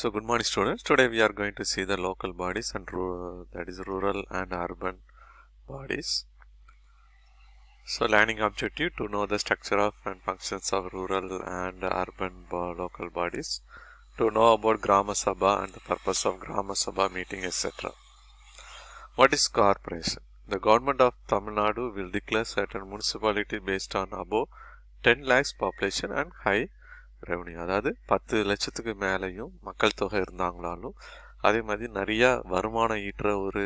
So good morning students. Today we are going to see the local bodies and that is rural and urban bodies. So learning objective to know the structure of and functions of rural and urban local bodies. To know about Grama Sabha and the purpose of Grama Sabha meeting etc. What is corporation? The government of Tamil Nadu will declare certain municipality based on above 10 lakhs population and high revenue அதாவது பத்து லட்சத்துக்கு மேலேயும் மக்கள் தொகை இருந்தாங்களாலும் அதே மாதிரி நிறையா வருமானம் ஈட்டுற ஒரு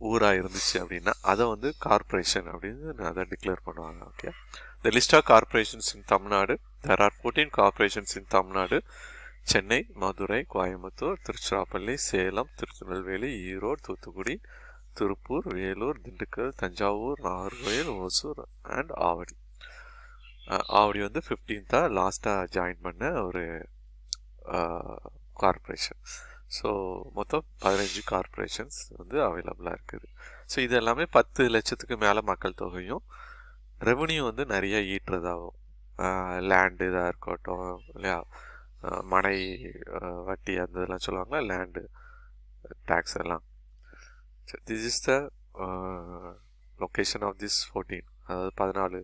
ஊராக இருந்துச்சு அப்படின்னா அதை வந்து கார்பரேஷன் அப்படின்னு அதை டிக்ளேர் பண்ணுவாங்க okay the list of corporations in Tamil Nadu there are fourteen corporations in Tamil Nadu Chennai Madurai Coimbatore Tiruchirappalli Salem Tirunelveli Erode Thoothukudi Tiruppur Vellore Dindigul Thanjavur Nagercoil Hosur and Avadi Avadi வந்து ஃபிஃப்டீன்த்தாக லாஸ்ட்டாக join பண்ண ஒரு corporation so மொத்தம் பதினஞ்சு corporations வந்து அவைலபிளாக இருக்குது. ஸோ இது எல்லாமே பத்து லட்சத்துக்கு மேலே மக்கள் தொகையும் ரெவன்யூ வந்து நிறைய ஈட்டுறதாகும் லேண்டு இதாக இருக்கட்டும் இல்லையா? மனை வட்டி அந்த இதெல்லாம் சொல்லுவாங்களா? லேண்டு டேக்ஸ் எல்லாம். This is the location of this fourteen அதாவது பதினாலு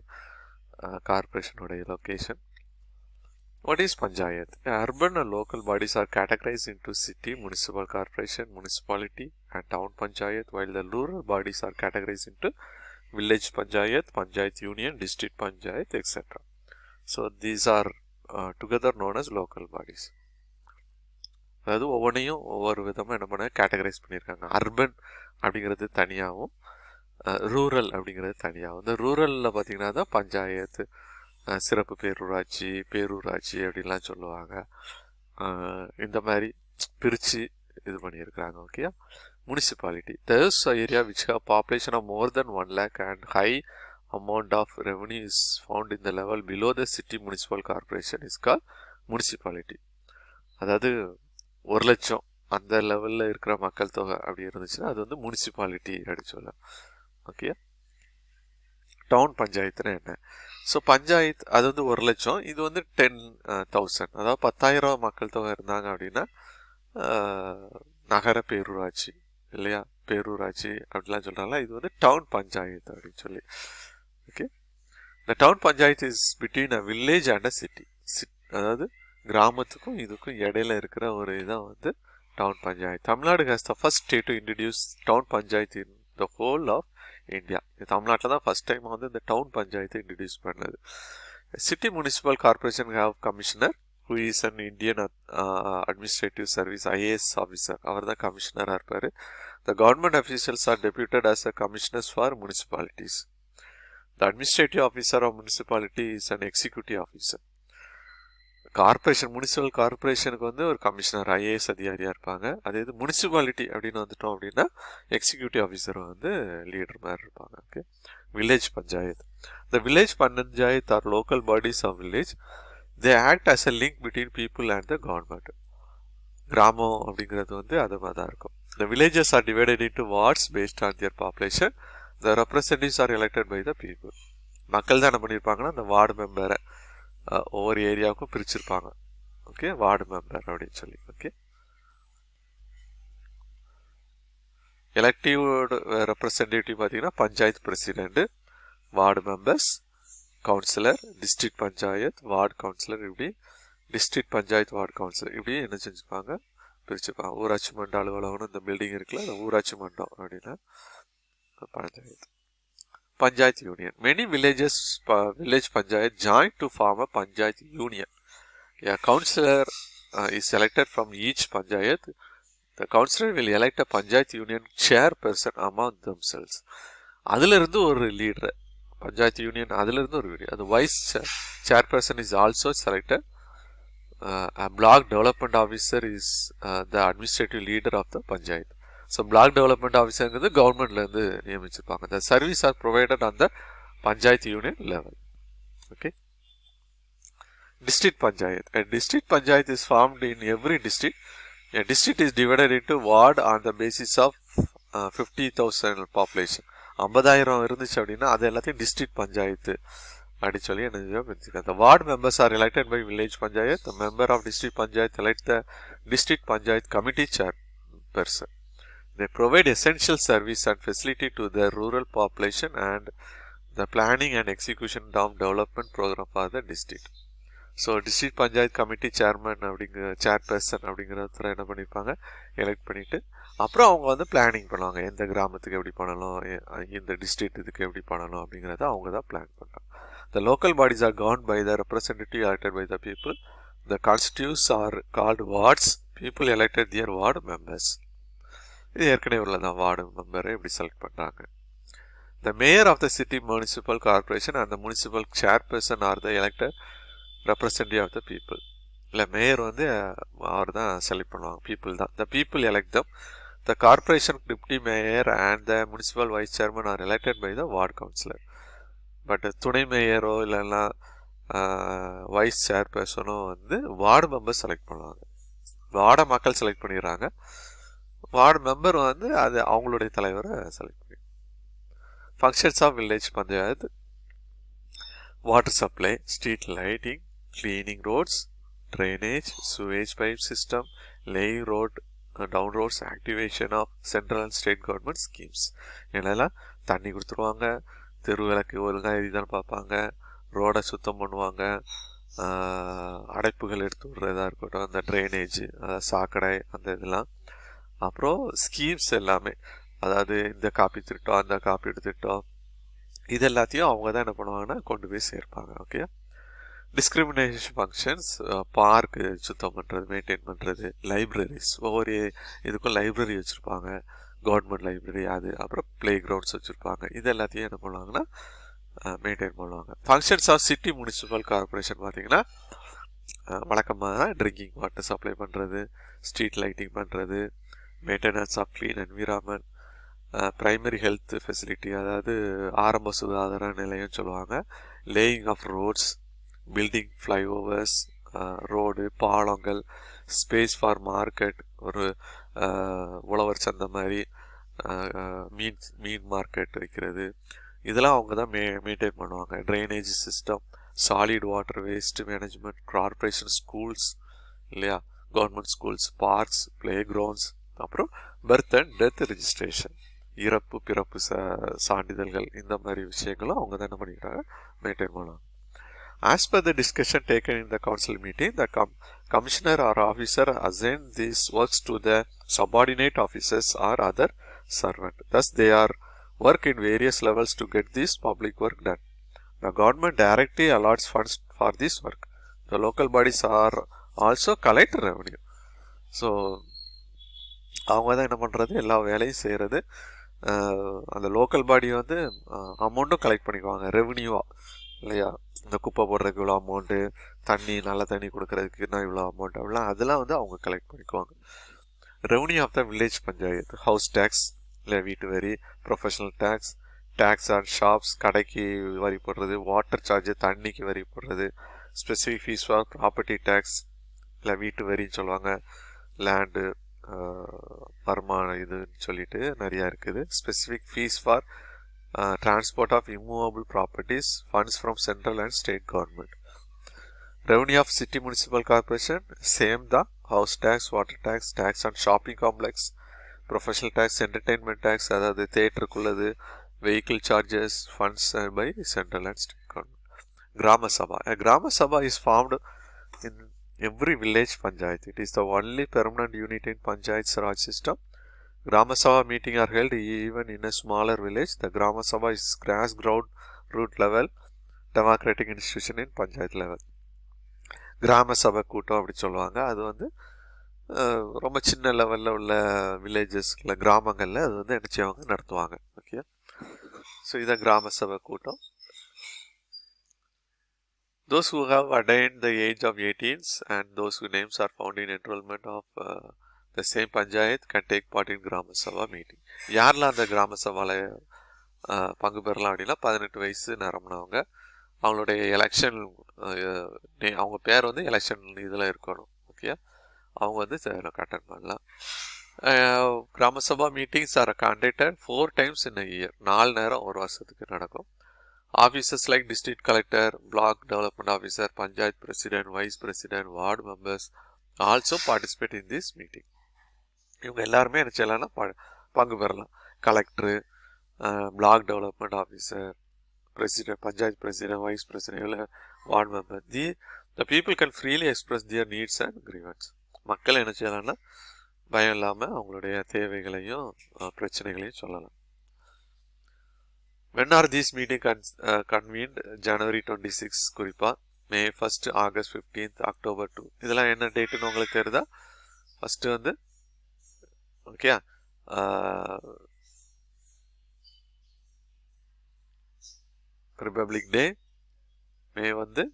கார்பரேஷனுடைய location what is panchayat? Urban and local bodies are categorise into city municipal corporation municipality and town panchayat while the rural bodies are categorise into village panchayat panchayat union district panchayat etcetera so these are together known as local bodies அதாவது ஒவ்வொன்றையும் ஒவ்வொரு விதமாக என்ன பண்ண categorise பண்ணியிருக்காங்க. Urban அப்படிங்கிறது தனியாகவும் rural அப்படிங்கிறது தனியாக வந்து ரூரலில் பார்த்தீங்கன்னா தான் பஞ்சாயத்து சிறப்பு பேரூராட்சி பேரூராட்சி அப்படின்லாம் சொல்லுவாங்க. இந்த மாதிரி பிரித்து இது பண்ணியிருக்கிறாங்க okay municipality thus area which have population of more than one lakh and high amount of revenue is found in the level below the city municipal corporation is call municipality அதாவது ஒரு லட்சம் அந்த லெவலில் இருக்கிற மக்கள் தொகை அப்படி இருந்துச்சுன்னா அது வந்து முனிசிபாலிட்டி அப்படின்னு சொல்லலாம். ஓகே டவுன் பஞ்சாயத்துனா என்ன? ஸோ பஞ்சாயத்து அது வந்து ஒரு லட்சம். இது வந்து டென் தௌசண்ட் uh, அதாவது பத்தாயிரம் மக்கள் தொகை இருந்தாங்க அப்படின்னா uh, நகர பேரூராட்சி இல்லையா? பேரூராட்சி அப்படிலாம் சொல்கிறாங்களா இது வந்து டவுன் பஞ்சாயத்து அப்படின்னு சொல்லி. ஓகே இந்த town panchayat is between a village and a city chit அதாவது கிராமத்துக்கும் இதுக்கும் இடையில இருக்கிற ஒரு இதான் வந்து town panchayat Tamil Nadu has the first state to introduce town panchayat in the whole of India. தமிழ்நாட்டில் தான் ஃபஸ்ட் டைம் வந்து இந்த டவுன் பஞ்சாயத்து இன்ட்ரடியூஸ் பண்ணது. City municipal corporation have commissioner who is an Indian Administrative Service IAS officer அவர் தான் கமிஷனராக இருப்பார். The government officials are deputed as a commissioners for municipalities the administrative officer of municipality is an executive officer corporation municipal கார்பரேஷனுக்கு வந்து ஒரு commissioner IAS அதிகாரியாக இருப்பாங்க. அதே இது municipality அப்படின்னு வந்துட்டோம் அப்படின்னா எக்ஸிக்யூட்டிவ் ஆஃபீஸர் வந்து லீடர் மாதிரி இருப்பாங்க. Okay village panchayat the village panchayat are local bodies of village they act as a link between people and the government கிராமம் அப்படிங்கிறது வந்து அது மாதிரி தான் இருக்கும். The villages are divided into wards based on their population the representatives are elected by the people மக்கள் தான் என்ன பண்ணியிருப்பாங்கன்னா அந்த வார்டு மெம்பரை ஒவ்வொரு ஏரியாவுக்கும் பிரிச்சிருப்பாங்க. ஓகே? வார்டு மெம்பர் அப்படின்னு சொல்லி. ஓகே? எலக்டிவோட ரெப்ரசன்டேட்டிவ் பார்த்தீங்கன்னா panchayat president ward members councillor district panchayat ward councillor இப்படி டிஸ்ட்ரிக்ட் பஞ்சாயத்து வார்டு கவுன்சிலர் இப்படி என்ன செஞ்சுப்பாங்க? பிரிச்சுப்பாங்க. ஊராட்சி மன்ற அலுவலகம்னு இந்த பில்டிங் இருக்குல்ல அந்த ஊராட்சி மன்றம் அப்படின்னா. Panchayat. Panchayat Union. Many villages, uh, village panchayat join to form a panchayat union. A councillor uh, is selected from each panchayat. The councillor will elect a panchayat union chairperson among themselves. அதிலிருந்து ஒரு leader panchayat union அதிலிருந்து ஒரு leader அது vice chairperson is also selected block development officer is the administrative leader of the panchayat so block development ஆஃபீஸருங்கிறது கவர்மெண்ட்லேருந்து நியமிச்சிருப்பாங்க. The service are provided அந்த the panchayat union level okay district panchayat district panchayat is formed in every district A district is divided into ward on the basis of fifty thousand population ஐம்பதாயிரம் இருந்துச்சு அப்படின்னா அது எல்லாத்தையும் district panchayat அப்படி சொல்லி என்ன பிரிச்சுக்க ward ward are are by village village member of member of district the elect the committee chairperson they provide essential service and facility to the rural population and the planning and execution of development program for the district. So district panchayat committee chairman அப்படிங்கிற chairperson அப்படிங்கிற ஒருத்தர் என்ன பண்ணியிருப்பாங்க elect பண்ணிவிட்டு அப்புறம் அவங்க வந்து planning பண்ணுவாங்க. எந்த கிராமத்துக்கு எப்படி பண்ணணும் இந்த டிஸ்ட்ரிக்ட் இதுக்கு எப்படி பண்ணணும் அப்படிங்கிறத அவங்க தான் பிளான் பண்ணுறாங்க. The local bodies are govern by the representative elected by the people the constituencies are called wards people elected their ward members இது ஏற்கனவே உள்ளதான் வார்டு மெம்பரை இப்படி செலக்ட் பண்ணுறாங்க the mayor of the city municipal corporation and municipal chairperson are the elected representative of the people இல்லை mayor வந்து அவர் தான் செலக்ட் பண்ணுவாங்க பீப்புள் தான். The people elect them the corporation deputy mayor and the municipal vice chairman are elected by the ward councillor but துணை மேயரோ இல்லைன்னா wise சேர்பர்சனோ வந்து வார்டு மெம்பர் செலக்ட் பண்ணுவாங்க. வார்டை மக்கள் செலக்ட் பண்ணிடுறாங்க. வார்டு மெம்பர் வந்து அது அவங்களுடைய தலைவரை செலக்ட் பண்ணி functions of village panchayat water supply street lighting cleaning roads drainage sewage pipe system lay road down roads activation of central and state government schemes என்னெல்லாம் தண்ணி கொடுத்துருவாங்க. தெரு விளக்கு ஒழுங்காக இதுதான் பார்ப்பாங்க. ரோடை சுத்தம் பண்ணுவாங்க. அடைப்புகள் எடுத்து விடுறதா இருக்கட்டும். அந்த ட்ரைனேஜ் அதாவது சாக்கடை அந்த இதெல்லாம். அப்புறம் ஸ்கீம்ஸ் எல்லாமே. அதாவது இந்த காப்பி திட்டம் அந்த காப்பீடு திட்டம் இது எல்லாத்தையும் அவங்க தான் என்ன பண்ணுவாங்கன்னா கொண்டு போய் சேர்ப்பாங்க ஓகே டிஸ்கிரிமினேஷன் ஃபங்க்ஷன்ஸ் பார்க்கு சுத்தம் பண்ணுறது மெயின்டைன் பண்ணுறது லைப்ரரிஸ் ஒவ்வொரு இதுக்கும் லைப்ரரி வச்சுருப்பாங்க. கவர்மெண்ட் லைப்ரரி அது அப்புறம் ப்ளே கிரவுண்ட்ஸ் வச்சுருப்பாங்க. இது எல்லாத்தையும் என்ன பண்ணுவாங்கன்னா மெயின்டைன் பண்ணுவாங்க. Functions of city municipal corporation பார்த்தீங்கன்னா வழக்கமாக ட்ரிங்கிங் வாட்டர் சப்ளை பண்ணுறது ஸ்ட்ரீட் லைட்டிங் பண்ணுறது maintenance of clean environment primary health facility அதாவது ஆரம்ப சுகாதார நிலையம் சொல்லுவாங்க. Laying of roads building flyovers road பாலங்கள் ஸ்பேஸ் ஃபார் மார்க்கெட் ஒரு உழவர் சந்தை மாதிரி மீன் மீன் மார்க்கெட் வைக்கிறது. இதெல்லாம் அவங்க தான் மெ மெயின்டைன் பண்ணுவாங்க. Drainage system solid water waste management corporation schools இல்லையா? Government schools parks play grounds அப்புறம் பர்த் அண்ட் டெத் ரெஜிஸ்ட்ரேஷன் இறப்பு பிறப்பு சா சான்றிதழ்கள் இந்த மாதிரி விஷயங்களும் அவங்க தான் என்ன பண்ணிக்கிறாங்க மெயின்டைன் பண்ணுவாங்க As per the discussion taken in the council meeting, the com- commissioner or officer assign these works to the subordinate officers or other servant. Thus, they are work in various levels to get this public work done. The government directly allots funds for this work. The local bodies are also collect revenue. So, அவங்க தான் என்ன பண்ணுறது எல்லா வேலையும் செய்கிறது அந்த local body வந்து அமௌண்ட்டும் கலெக்ட் பண்ணிக்குவாங்க. ரெவன்யூவாக இல்லையா? இந்த குப்பை போடுறதுக்கு இவ்வளோ அமௌண்ட்டு தண்ணி நல்ல தண்ணி கொடுக்கறதுக்கு நான் இவ்வளோ அமௌண்ட் அப்படிலாம் அதெல்லாம் வந்து அவங்க கலெக்ட் பண்ணிக்குவாங்க. Revenue of the village panchayat house tax இல்லை வீட்டு வரி professional tax tax on shops கடைக்கு வரி போடுறது வாட்டர் சார்ஜு தண்ணிக்கு வரி போடுறது specific fees for property tax இல்லை வீட்டு வரின்னு சொல்லுவாங்க. லேண்டு வருமானம் இதுன்னு சொல்லிட்டு நிறையா இருக்குது. Specific fees for transport of immovable properties funds from central and state government revenue of city municipal corporation same தான் house tax water tax tax on shopping complex professional tax entertainment tax அதாவது தேட்டருக்குள்ளது vehicle charges funds by central and state government Grama Sabha. Grama Sabha is formed every village panchayat. It is the only permanent unit in panchayat Raj system. Grama Sabha meeting are held even in a smaller village. The Grama Sabha is grass ground root level democratic institution in panchayat level. கிராம சபை கூட்டம் அப்படி சொல்லுவாங்க அது வந்து அஹ், ரொம்ப சின்ன லெவலில் உள்ள வில்லேஜஸ்ல கிராமங்களில் அது வந்து என்ன செய்வாங்க நடத்துவாங்க ஓகே ஸோ இதான் கிராம சபை கூட்டம் Those who have attained the age of 18s and those whose names are found in enrollment of uh, the same panchayat can take part in Grama Sabha meeting. யாரெல்லாம் அந்த கிராம சபாவில் uh, பங்கு பெறலாம் அப்படின்னா பதினெட்டு வயசு நிரம்பினவங்க. அவங்களுடைய எலெக்ஷன் uh, அவங்க பேர் வந்து எலெக்ஷன் இதில் இருக்கணும். ஓகே அவங்க வந்து அட்டன் பண்ணலாம். Grama Sabha meetings are conducted four times in year நாலு நேரம் ஒரு வருஷத்துக்கு நடக்கும். Officers like district collector, block development officer, panchayat president, vice president, ward members also participate in this meeting. இவங்க எல்லாருமே என்ன செய்யலாம்னா ப- பங்கு பெறலாம். Collector block development officer president panchayat president vice president இல்லை ward member the the people can freely express their needs and grievances மக்கள் என்ன செய்யலாம்னா பயம் இல்லாமல் அவங்களுடைய தேவைகளையும் பிரச்சனைகளையும் சொல்லலாம். When are this meeting con uh, January twenty six குறிப்பாக May first August fifteenth October two இதெல்லாம் என்ன டேட்டுன்னு உங்களுக்கு தெரியுதா ஃபஸ்ட்டு வந்து ஓகே ரிப்பப்ளிக் டே மே வந்து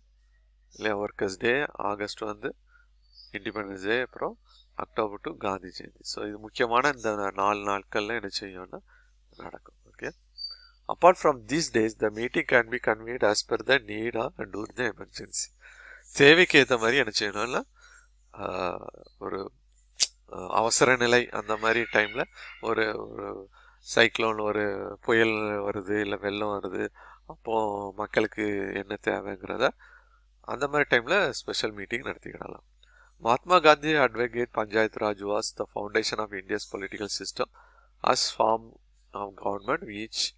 இல்லை ஒர்க்கர்ஸ் டே ஆகஸ்ட் வந்து இண்டிபெண்டன்ஸ் டே அப்புறம் October two Gandhi Jayanti so இது முக்கியமான இந்த நாலு நாட்களில் என்ன செய்யும்னா நடக்கும். Apart apart from days, days the meeting can convened as per per the need or and during emergency தேவைக்கு ஏற்ற மாதிரி என்ன செய்யணும்னா ஒரு அவசர நிலை அந்த மாதிரி டைமில் ஒரு ஒரு சைக்ளோன் ஒரு புயல் வருது இல்லை வெள்ளம் வருது அப்போது மக்களுக்கு என்ன தேவைங்கிறத அந்த மாதிரி டைமில் ஸ்பெஷல் மீட்டிங் நடத்திக்கிடலாம். Mahatma Gandhi advocate Panchayat Raj was the foundation of India's political system as form of government which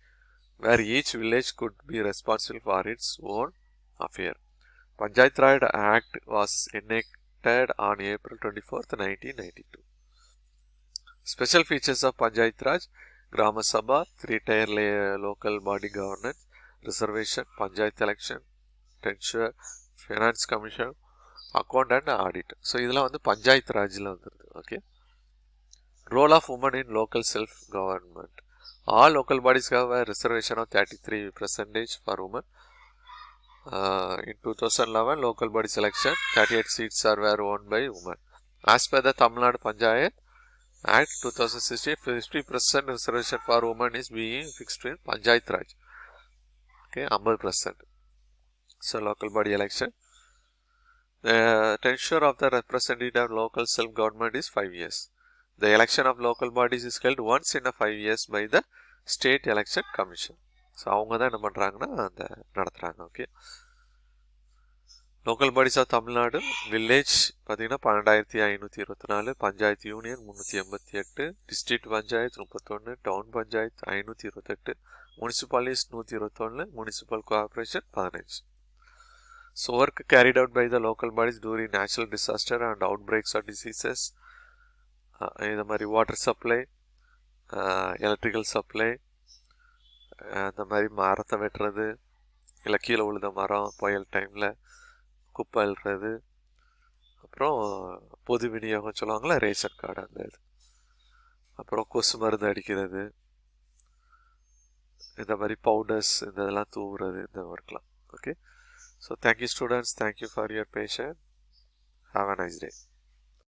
where each village could be responsible for its own affair. Panchayat Raj Act was enacted on April 24th, 1992. Special features of Panchayat Raj Grama Sabha, three-tier la- local body governance, reservation, Panchayat election, tenure, finance commission, account and audit. So இதெல்லாம் வந்து பஞ்சாயத்து ராஜில் வந்துருது okay role of woman in local self government all local bodies have a reservation of 33 percentage for women. Uh, in 2011, local body selection, 38 seats are were won by women. As per the Tamil Nadu Panchayat Act 2016, 50% reservation for women is being fixed in Panchayat Raj. Okay, 50%. So, local body election. The tenure of the representative of local self-government is 5 years. The election of local bodies is held once in a five years by the State Election Commission. So அவங்க தான் என்ன பண்ணுறாங்கன்னா அந்த நடத்துகிறாங்க okay local bodies of Tamil Nadu village பார்த்தீங்கன்னா பன்னெண்டாயிரத்தி ஐநூற்றி இருபத்தி நாலு பஞ்சாயத்து யூனியன் முந்நூற்றி எண்பத்தி எட்டு டிஸ்ட்ரிக்ட் பஞ்சாயத்து முப்பத்தொன்று டவுன் பஞ்சாயத்து ஐநூற்றி இருபத்தெட்டு முனிசிபாலிட்டிஸ் நூற்றி இருபத்தொன்று முனிசிபல் கோஆப்ரேஷன் பதினஞ்சு. So work carried out by the local bodies during natural disaster and outbreaks of diseases இந்த மாதிரி வாட்டர் சப்ளை எலக்ட்ரிக்கல் சப்ளை அந்த மாதிரி மரத்தை வெட்டுறது இல்லை கீழே விழுத மரம் புயல் டைமில் குப்பை அழுறது அப்புறம் பொது விநியோகம் சொல்லுவாங்களே ரேஷன் கார்டு அந்த இது. அப்புறம் கொசு மருந்து அடிக்கிறது இந்த மாதிரி பவுடர்ஸ் இந்த இதெல்லாம் தூவுறது இந்த ஒர்க்லாம் okay so thank you students thank you for your patience have a nice day